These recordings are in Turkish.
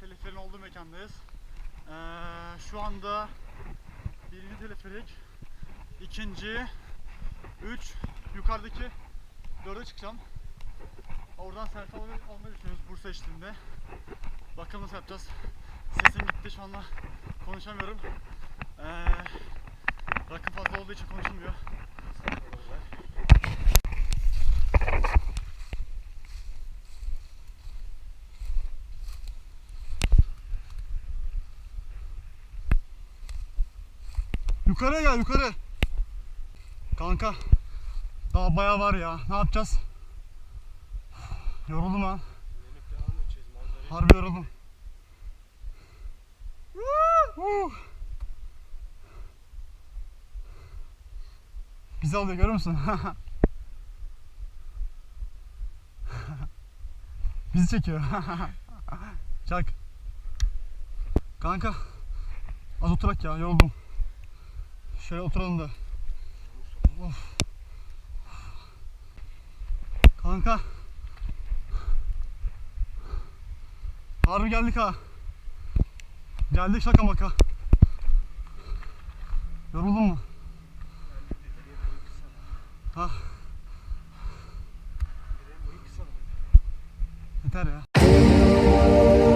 teleferin olduğu mekandayız. Ee, şu anda birinci teleferik, ikinci, üç, yukarıdaki dörde çıkacağım. Oradan selfie almayı, almayı düşünüyoruz Bursa eşliğinde. Bakalım nasıl yapacağız. Sesim gitti şu anda konuşamıyorum. Ee, rakım fazla olduğu için konuşulmuyor. Yukarıya gel yukarı. Kanka daha bayağı var ya. Ne yapacağız? Yoruldum ha. Harbi yoruldum. Bizi alıyor görüyor musun? Bizi çekiyor. Çak. Kanka. Az oturak ya yoruldum. Şöyle oturalım da. Of. Kanka. Harbi geldik ha. Geldik şaka maka. Yoruldun mu? Ha yeter ya.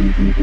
Mm-hmm.